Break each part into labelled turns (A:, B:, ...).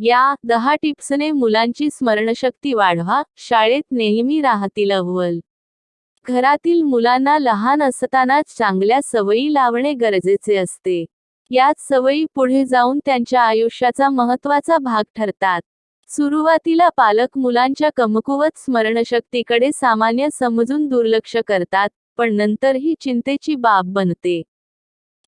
A: या दहा टिप्सने मुलांची स्मरणशक्ती वाढवा. शाळेत नेहमी राहतील अव्वल. घरातील मुलांना लहान असतानाच चांगल्या सवयी लावणे गरजेचे असते. याच सवयी पुढे जाऊन त्यांच्या आयुष्याचा महत्त्वाचा भाग ठरतात. सुरुवातीला पालक मुलांच्या कमकुवत स्मरणशक्तीकडे सामान्य समजून दुर्लक्ष करतात पण नंतर ही चिंतेची बाब बनते.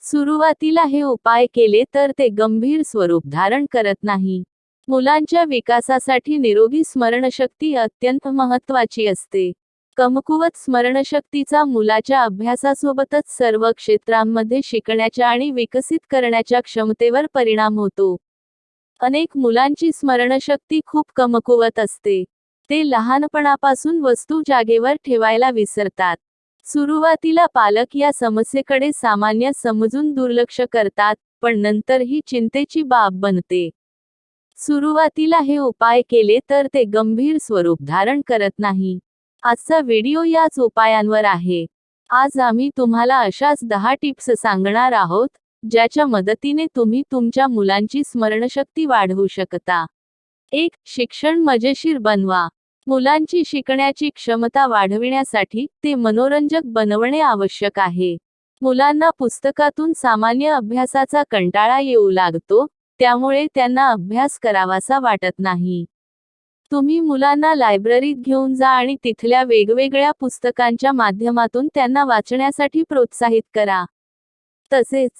A: सुरुवातीला हे उपाय केले तर ते गंभीर स्वरूप धारण करत नाही. मुलांच्या विकासासाठी निरोगी स्मरणशक्ती अत्यंत महत्वाची असते. कमकुवत स्मरणशक्तीचा मुलाच्या अभ्यासासोबतच सर्व क्षेत्रांमध्ये शिकण्याच्या आणि विकसित करण्याच्या क्षमतेवर परिणाम होतो. अनेक मुलांची स्मरणशक्ती खूप कमकुवत असते. ते लहानपणापासून वस्तू जागेवर ठेवायला विसरतात. सुरुवातीला पालक या समस्येकडे सामान्य समजून दुर्लक्ष करतात पण नंतर ही चिंतेची बाब बनते. सुरुवातीला हे उपाय केले तर ते गंभीर स्वरूप धारण करत नाही. आजचा व्हिडिओ याच उपायांवर आहे. आज आम्ही तुम्हाला अशाच दहा टिप्स सांगणार आहोत ज्याच्या मदतीने तुम्ही तुमच्या मुलांची स्मरणशक्ती वाढवू शकता. एक शिक्षण मजेशीर बनवा. मुलांची शिकण्याची क्षमता वाढविण्यासाठी ते मनोरंजक बनवणे आवश्यक आहे. मुलांना पुस्तकातून सामान्य अभ्यासाचा कंटाळा येऊ लागतो त्यामुळे त्यांना अभ्यास करावासा वाटत नाही. तुम्ही मुलांना लायब्ररीत घेऊन जा आणि तिथल्या वेगवेगळ्या पुस्तकांच्या माध्यमातून त्यांना वाचण्यासाठी प्रोत्साहित करा. तसेच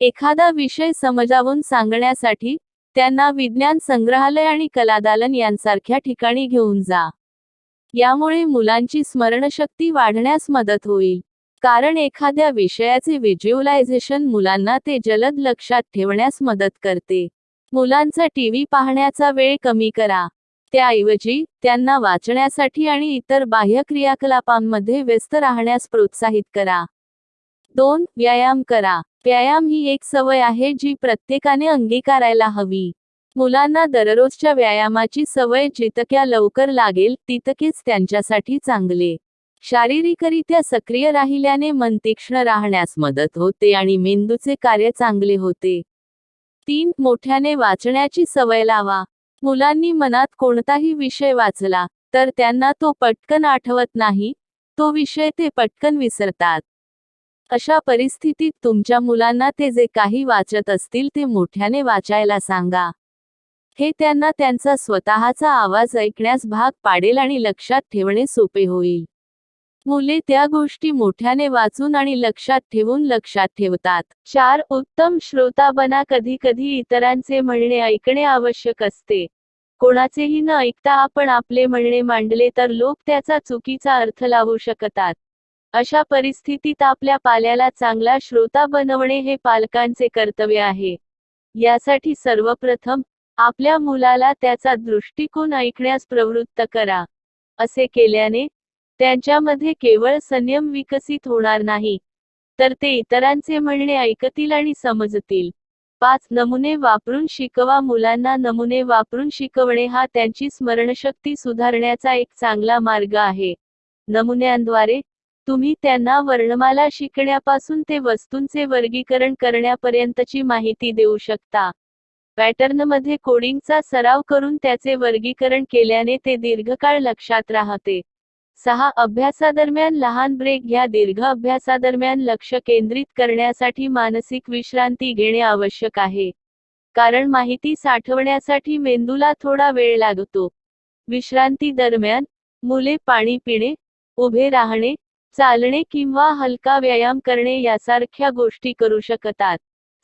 A: एखादा विषय समजावून सांगण्यासाठी त्यांना विज्ञान संग्रहालय आणि कलादालन यांसारख्या ठिकाणी घेऊन जा. यामुळे मुलांची स्मरणशक्ती वाढण्यास मदत होईल. कारण एखाद्या विषयाचे व्हिज्युअलायझेशन मुलांना ते जलद लक्षात ठेवण्यास मदत करते. मुलांचा टीव्ही पाहण्याचा वेळ कमी करा. त्याऐवजी त्यांना वाचण्यासाठी आणि इतर बाह्य क्रियाकलापांमध्ये व्यस्त राहण्यास प्रोत्साहित करा. दोन व्यायाम करा. व्यायाम ही एक सवय आहे जी प्रत्येकाने अंगीकारायला हवी. मुलांना दररोजच्या व्यायामाची सवय जितक्या लवकर लागेल तितकेच त्यांच्यासाठी चांगले. शारीरिकरित्या सक्रिय राहिल्याने मन तीक्ष्ण राहण्यास मदत होते आणि मेंदूचे कार्य चांगले होते. तीन मोठ्याने वाचण्याची सवय लावा. मुलांनी मनात कोणताही विषय वाचला तर त्यांना तो पटकन आठवत नाही तो विषय ते पटकन विसरतात. अशा परिस्थितीत तुमच्या मुलांना ते जे काही वाचत असतील ते मोठ्याने वाचायला सांगा. हे त्यांना त्यांचा स्वतःचा आवाज ऐकण्यास भाग पाडेल आणि लक्षात ठेवणे सोपे होईल. मुले त्या गोष्टी मोठ्याने वाचून आणि लक्षात ठेवून लक्षात ठेवतात. चार उत्तम श्रोता बना कधी कधी इतरांचे म्हणणे ऐकणे आवश्यक असते. कोणाचेही न ऐकता आपण आपले म्हणणे मांडले तर लोक त्याचा चुकीचा अर्थ लावू शकतात. अशा परिस्थितीत आपल्या पाल्याला चांगला श्रोता बनवणे हे पालकांचे कर्तव्य आहे. यासाठी सर्वप्रथम आपल्या मुलाला त्याचा दृष्टिकोन ऐकण्यास प्रवृत्त करा. असे केल्याने त्यांच्यामध्ये केवळ संयम विकसित होणार नाही. तर ते इतरांचे म्हणणे ऐकतील आणि समजतील. पाच नमुने वापरून शिकवा. मुलांना नमुने वापरून शिकवणे हा त्यांची स्मरणशक्ती सुधारण्याचा एक चांगला मार्ग आहे. नमुन्यांद्वारे तुम्ही त्यांना वर्णमाला शिकण्यापासून ते वस्तूंचे वर्गीकरण करण्यापर्यंतची माहिती देऊ शकता. पॅटर्नमध्ये कोडिंगचा सराव करून त्याचे वर्गीकरण केल्याने ते दीर्घकाळ लक्षात राहते. सहा अभ्यासादरम्यान लहान ब्रेक घ्या. दीर्घ अभ्यासादरम्यान लक्ष केंद्रित करण्यासाठी मानसिक विश्रांती घेणे आवश्यक आहे. कारण माहिती साठवण्यासाठी मेंदूला थोडा वेळ लागतो. विश्रांती दरम्यान मुले पाणी पिणे उभे राहणे चालणे किंवा हलका व्यायाम करणे यासारख्या गोष्टी करू शकतात.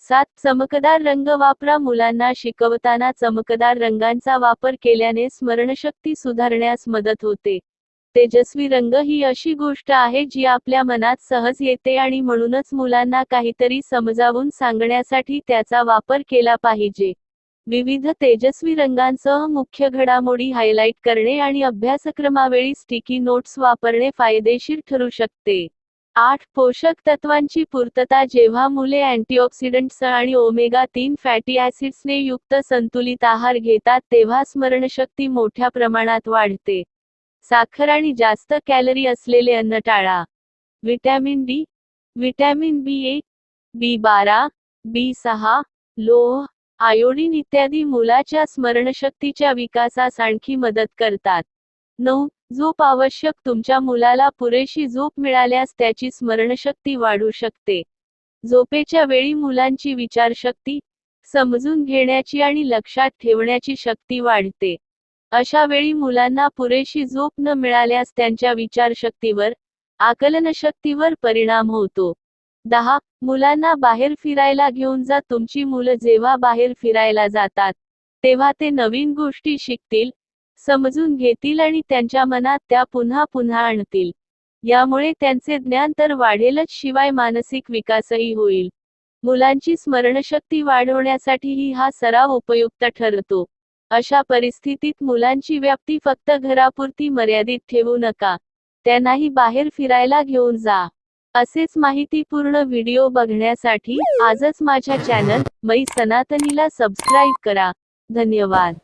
A: सात चमकदार रंग वापरा. मुलांना शिकवताना चमकदार रंगांचा वापर केल्याने स्मरणशक्ती सुधारण्यास मदत होते. तेजस्वी रंग ही अशी गोष्ट आहे जी आपल्या मनात सहज येते आणि म्हणूनच मुलांना काहीतरी समजावून सांगण्यासाठी त्याचा वापर केला पाहिजे. विविध तेजस्वी रंगांसह मुख्य घडामोडी हायलाइट करणे आणि अभ्यासक्रमावेळी स्टिकी नोट्स वापरणे फायदेशीर ठरू शकते. आठ पोषक तत्वांची पूर्तता जेव्हा मुले अँटीऑक्सिडंट्स आणि ओमेगा तीन फॅटी ऍसिड्सने युक्त संतुलित आहार घेतात तेव्हा स्मरणशक्ती मोठ्या प्रमाणात वाढते. साखर आणि जास्त कॅलरी असलेले अन्न टाळा व्हिटॅमिन डी व्हिटॅमिन बी एक बी बारा बी सहा लोह आयोडीन इत्यादी मुलाच्या स्मरणशक्तीच्या विकासास आणखी मदत करतात. नऊ झोप आवश्यक. तुमच्या मुलाला पुरेशी झोप मिळाल्यास त्याची स्मरणशक्ती वाढू शकते. झोपेच्या वेळी मुलांची विचारशक्ती समजून घेण्याची आणि लक्षात ठेवण्याची शक्ती वाढते. अशा वेळी मुलांना पुरेशी झोप न मिळाल्यास त्यांच्या विचारशक्तीवर आकलनशक्तीवर परिणाम होतो. दहा मुलांना बाहेर फिरायला घेऊन जा. तुमची मुलं जेव्हा बाहेर फिरायला जातात तेव्हा ते नवीन गोष्टी शिकतील समजून घेतील आणि त्यांच्या मनात त्या पुन्हा पुन्हा आणतील. यामुळे त्यांचे ज्ञान तर वाढेलच शिवाय मानसिक विकासही होईल. मुलांची स्मरणशक्ती वाढवण्यासाठीही हा सराव उपयुक्त ठरतो. अशा परिस्थितीत मुलांची व्याप्ती फक्त घरापुरती मर्यादित ठेवू नका. त्यांनाही बाहेर फिरायला घेऊन जा. असेच माहितीपूर्ण व्हिडिओ बघण्यासाठी आजच माझ्या चॅनल मै सनातनीला सबस्क्राईब करा. धन्यवाद.